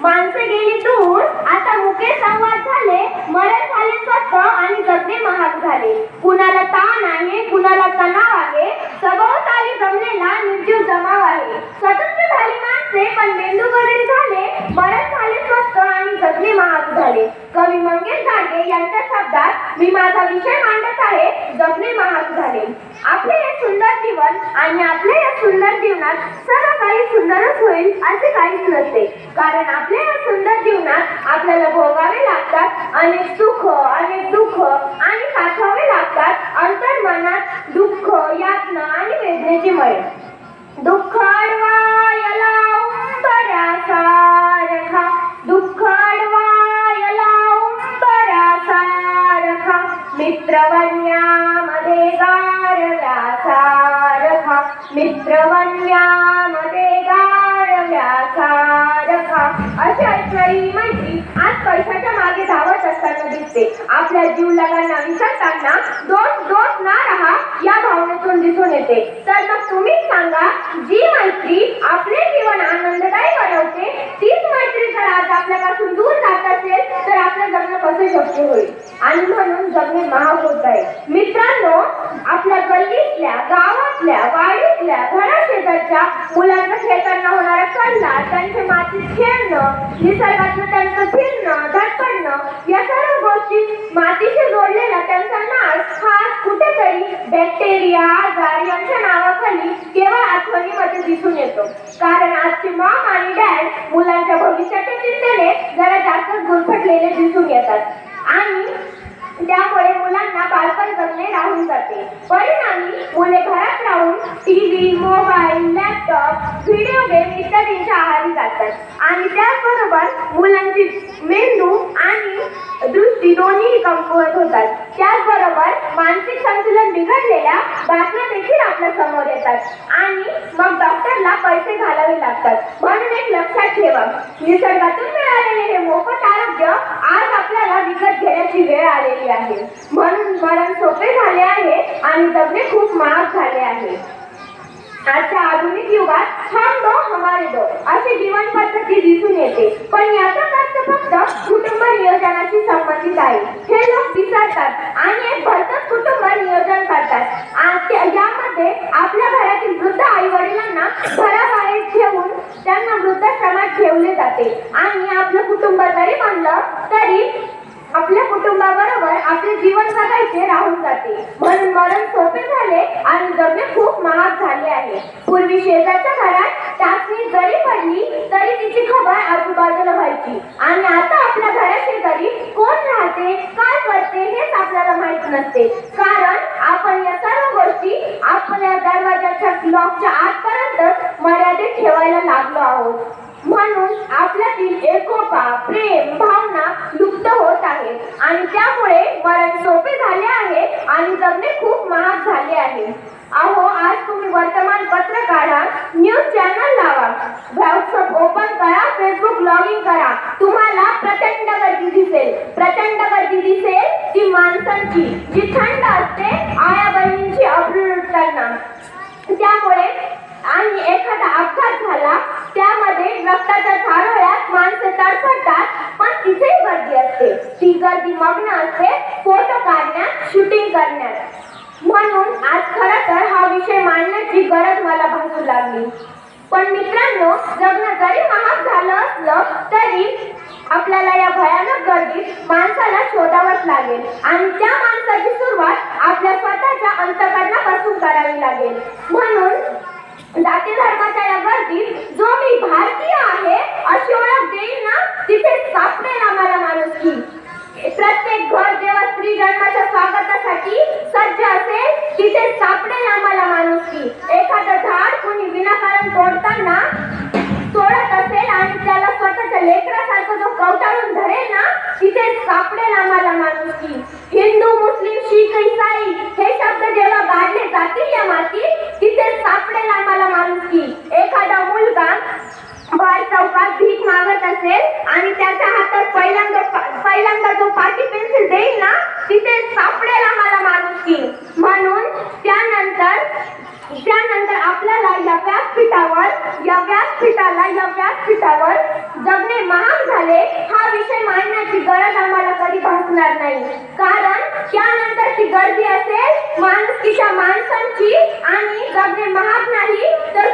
माणसे गेली दूर आता मुके संवाद झाले मरण झाले स्वस्त आणि जगणे महाग झाले. कुणाला ताण आहे कुणाला तणाव आहे सभोवताली जमलेला निर्जीव जमाव आहे. स्वतंत्र झाली माणसे पण मेंदू बदल झाले मरण झाले स्वस्त आणि जगणे महाग झाले कवी मंगेश यांच्या शब्दात मी माझा विषय मांडत आहे जगणे महाग झाले. आपले हे सुंदर जीवन आणि आपल्या या सुंदर जीवनात सर्व काही सुंदरच होईल असे काहीच नसते. कारण आपल्या या सुंदर जीवनात आपल्याला भोगावे लागतात अनेक सुख अनेक दुःख आणि साठवावे लागतात. अंतर्मनात दुःख यातना आणि उंबऱ्यासारखा मित्रवन्यामध्ये गारव्यासारखा मित्रवन्यामध्ये गारव्यासारखा. अशी ही मैत्री आज पैशाच्या मागे धावत असताना दिसते. आपल्या जीव लगांना विसरताना दोष दोष ना रहा या भावनेतून दिसून येते. तर मग तुम्हीच सांगा जी मैत्री आपले जीवन आनंददायी बनवते तीच मैत्री आज आपल्यापासून दूर जात असेल तर आपलं जगणं कसे शक्य होईल आणि म्हणून जगणे महाग होत आहे. मित्रांनो आपल्या गल्लीतल्या गावातल्या वाडीतल्या घराशेजारच्या मुलांचा खेळताना होणारा कल्ला त्यांचे मातीत खेळणं निसर्गातलं त्यांचं फिरणं धडपडणं या सर्व गोष्टी मातीशी जोडलेला त्यांचा नाश हा कुठेतरी बॅक्टेरिया दिसून येतो. कारण आजचे मॉम आणि डॅड मुलांच्या भविष्याच्या चिंतेने जरा जास्त गुरफटलेले दिसून येतात. आणि त्यामुळे मुलांना बालपण जगणे राहून जाते. परिणामी मुले घरात राहून TV mobile laptop video game इत्यादींच्या आहारी जातात. आणि त्याचबरोबर मुलांची मेंदू आणि दृष्टी दोन्ही कमकुवत होतात. त्याचबरोबर मानसिक संतुलन बिघडलेल्या बातम्या देखील आपल्यासमोर येतात. आणि मग डॉक्टरला पैसे घालावे लागतात. म्हणून एक लक्षात ठेवा निसर्गातून मिळालेले हे मोफत आरोग्य आज आपल्याला विकत घेण्याची वेळ आलेली आहे. म्हणून मरण सोपे झाले आहे आणि जगणे खूप महाग झाले आहे. आजच्या आधुनिक युगात हम दो हमारे दो अशी जीवन पद्धती दिसून येते. पण याचा फक्त कुटुंब नियोजनाशी संबंधित आहे. हे लोक विसरतात आणि एक भरकट कुटुंब नियोजन करतात. यामध्ये आपल्या घरातील वृद्ध आई वडिलांना घराबाहेर ठेवून त्यांना वृद्धाश्रमात ठेवले जाते. आणि आपलं कुटुंब जरी म्हणलं तरी आपल्या कुटुंबाबरोबर आपले जीवन जगायचे राहून जाते. म्हणून मरण सोपे झाले आणि जगणे खूप महाग झाले आहे. पूर्वी शेजारच्या घरात टाचणी जरी पडली तरी तिची खबर आजूबाजूला व्हायची. आणि आता आपल्या घराशेजारी कोण राहते काय करते हेच आपल्याला माहीत नसते. कारण आपण या सर्व गोष्टी आपल्या दरवाजाच्या लॉकच्या आतपर्यंत मर्यादित ठेवायला लागलो आहोत. म्हणून आपल्यातील एकोपा प्रेम भावना लुप्त होत आहे. आणि त्यामुळे मरण सोपे झाले आहे आणि जगणे खूप महाग झाले आहे. अहो आज तुम्ही वर्तमानपत्र काढा न्यूज चॅनल तुम्हाला प्रचंड गर्दी दिसेल. प्रचंड गर्दी दिसेल ती माणसांची. जी थंड असते आया बहिणींची अब्रू त्यामुळे आणि एखादा अपघात झाला त्यामध्ये रक्ताच्या झारोळ्यात माणसं तडफडतात पण तिथे गर्दी असते. ती गर्दी मग्न असते फोटो काढण्यात शूटिंग करण्यात. म्हणून आज खरं तर हा विषय मांडण्याची गरज मला भासू लागली. पण मित्रांनो जगणं जरी महाग झालं असलं तरी आपल्याला या भयानक गर्दीत माणसाला शोधावंच लागेल. आणि त्या माणसाची सुरुवात आपल्या स्वतःच्या अंतकरणापासून करावी लागेल. म्हणून जाती धर्माच्या या गर्दीत जो मी भारतीय आहे अशी ओळख देईल ना तिथे सापडेल आम्हाला माणूस की प्रत्येक घर जेव्हा स्त्री जन्माच्या स्वागतासाठी सज्ज असेल तिथे सापडेल आम्हाला माणूस की एखादं झाड कोणी तोडताना तोडत असेल आणि त्याला स्वतःच्या लेकरासारखं जो कवटाळून धरेल ना तिथे सापडेल आम्हाला माणुसकी हिंदू मुस्लिम शीख इसाई हे शब्द जेव्हा गाडले जातील या मातीत तिथे सापडेल आम्हाला माणुसकी एखादा मुलगा बार चौकात भीक मागत असेल आणि त्याच्या हातात पहिल्यांदा पहिल्यांदा जो पाटी पेन्सिल देईल ना तिथे सापडेल आम्हाला माणुसकी म्हणून त्यानंतर त्यानंतर आपल्याला या व्यासपीठावर या व्यास व्यासपीठाला या व्यासपीठावर जगणे महाग झाले हा विषय मांडण्याची गरज आम्हाला कधी भासणार नाही. कारण त्यानंतरची गर्दी असेल माणुसकीच्या माणसांची आणि जगणे महाग नाही तर